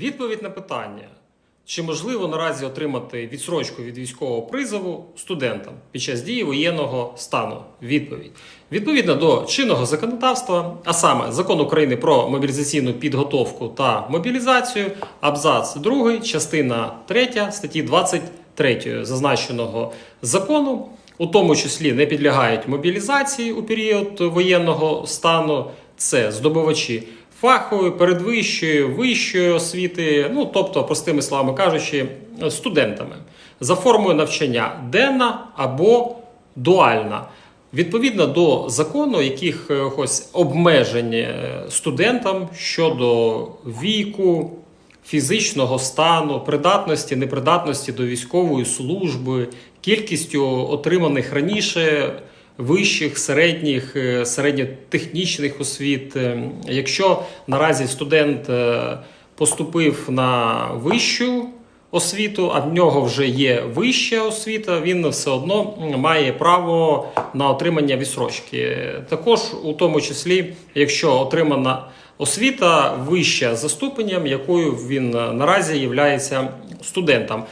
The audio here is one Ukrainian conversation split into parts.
Відповідь на питання: чи можливо наразі отримати відсрочку від військового призову студентам під час дії воєнного стану? Відповідь. Відповідно до чинного законодавства, а саме закон України про мобілізаційну підготовку та мобілізацію, абзац 2, частина 3 статті 23 зазначеного закону, у тому числі не підлягають мобілізації у період воєнного стану. Це здобувачі фахової, передвищої, вищої освіти, ну тобто, простими словами кажучи, студентами за формою навчання денна або дуальна. Відповідно до закону, якихось обмежень е, студентам щодо віку, фізичного стану, придатності, непридатності до військової служби, кількістю отриманих раніше вищих, середніх, е, середньотехнічних освіт. Е, Якщо наразі студент е, поступив на вищу освіту, а в нього вже є вища освіта, він все одно має право на отримання відсрочки. Також, у тому числі, якщо отримана освіта вища за ступенем, якою він наразі є студентом.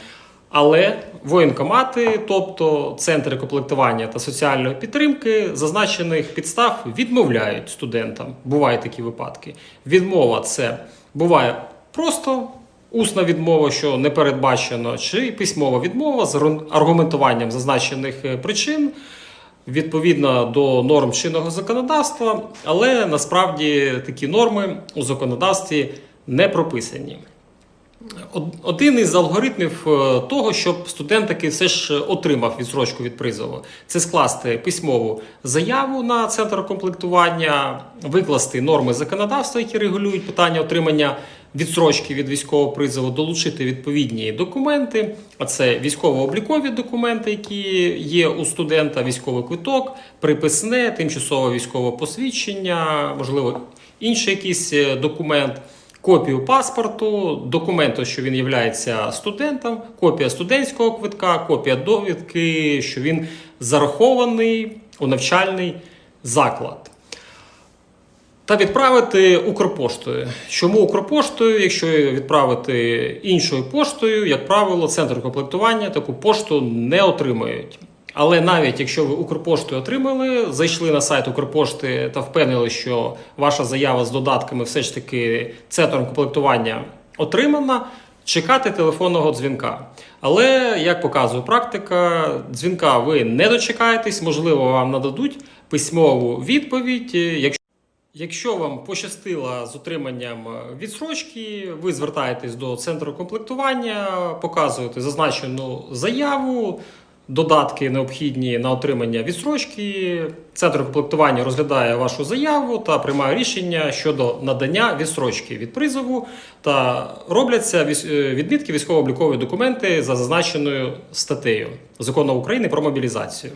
Але воєнкомати, тобто центри комплектування та соціальної підтримки, зазначених підстав відмовляють студентам. Бувають такі випадки. Відмова це буває просто усна відмова, що не передбачено, чи письмова відмова з аргументуванням зазначених е, причин. Відповідно до норм чинного законодавства, але насправді такі норми у законодавстві не прописані. Од- Один із алгоритмів е, того, щоб студент таки все ж отримав відсрочку від призову, це скласти письмову заяву на центр комплектування, викласти норми законодавства, які регулюють питання отримання відсрочки від військового призову, долучити відповідні документи, а це військово-облікові документи, які є у студента, військовий квиток, приписне, тимчасове військове посвідчення, можливо, інший якийсь е, документ копію паспорту, документу, що він є студентом, копія студентського квитка, копія довідки, що він зарахований у навчальний заклад. Та відправити Укрпоштою. Чому Укрпоштою? Якщо відправити іншою поштою, як правило, центр комплектування таку пошту не отримають. Але навіть якщо ви Укрпоштою отримали, зайшли на сайт Укрпошти та впевнили, що ваша заява з додатками все ж таки центром комплектування отримана, чекати телефонного дзвінка. Але як показує практика, дзвінка ви не дочекаєтесь, можливо, вам нададуть письмову відповідь. Якщо Якщо вам пощастило з отриманням відсрочки, ви звертаєтесь до центру комплектування, показуєте зазначену заяву, додатки необхідні на отримання відсрочки. Центр комплектування розглядає вашу заяву та приймає рішення щодо надання відсрочки від призову та робляться е, відмітки військово-облікові документи за зазначеною статтею закону України про мобілізацію.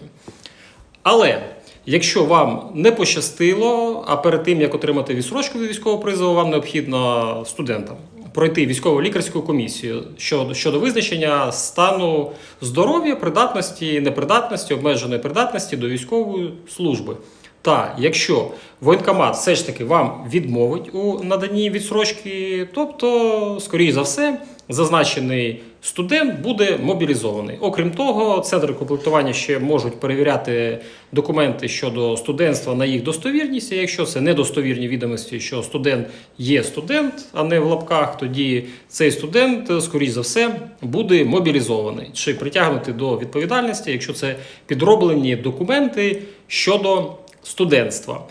Але якщо вам не пощастило, а перед тим як отримати відсрочку від військового призову, вам необхідно студентам пройти військово-лікарську комісію щодо, щодо визначення стану здоров'я, придатності, непридатності, обмеженої придатності до військової служби. Та якщо воєнкомат все ж таки вам відмовить у наданні відсрочки, тобто, скоріш за все, зазначений студент буде мобілізований. Окрім того, центри комплектування ще можуть перевіряти документи щодо студентства на їх достовірність. І якщо це недостовірні відомості, що студент є студент, а не в лапках, тоді цей студент, скоріш за все, буде мобілізований чи притягнути до відповідальності, якщо це підроблені документи щодо студентства.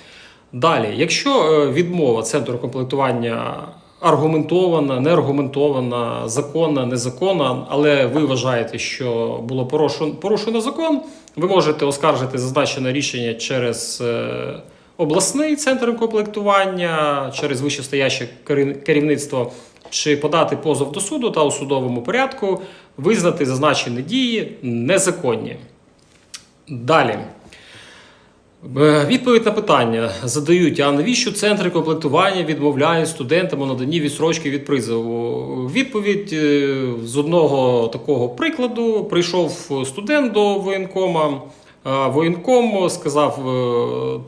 Далі, якщо е, відмова центру комплектування аргументована, неаргументована, законна, незаконна, але ви вважаєте, що було порушено, порушено закон, ви можете оскаржити зазначене рішення через е, обласний центр комплектування, через вищестояще керівництво. Чи подати позов до суду та у судовому порядку визнати зазначені дії незаконні. Далі. Е, Відповідь на питання задають: а навіщо центри комплектування відмовляють студентам у наданні відсрочки від призову? Відповідь е, з одного такого прикладу: прийшов студент до воєнкома, е, воєнком сказав: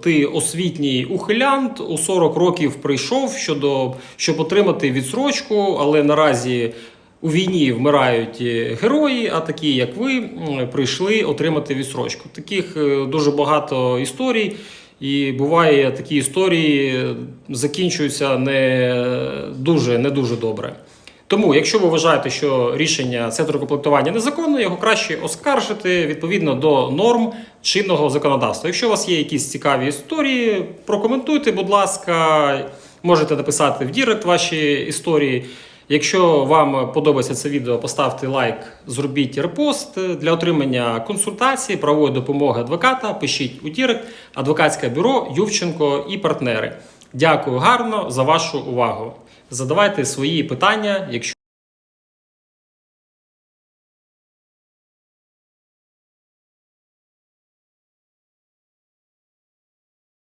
ти освітній ухилянт, у 40 років прийшов щодо, щоб отримати відсрочку, але наразі у війні вмирають е, герої, а такі, як ви, прийшли отримати відсрочку. Таких е, дуже багато історій. І буває, такі історії закінчуються не дуже, не дуже добре. Тому, якщо ви вважаєте, що рішення центру комплектування незаконне, його краще оскаржити відповідно до норм чинного законодавства. Якщо у вас є якісь цікаві історії, прокоментуйте, будь ласка, можете написати в Дірект ваші історії. Якщо вам подобається це відео, поставте лайк, зробіть репост для отримання консультації, правової допомоги адвоката. Пишіть у Дірект, адвокатське бюро Ювченко і партнери. Дякую гарно за вашу увагу. Задавайте свої питання, якщо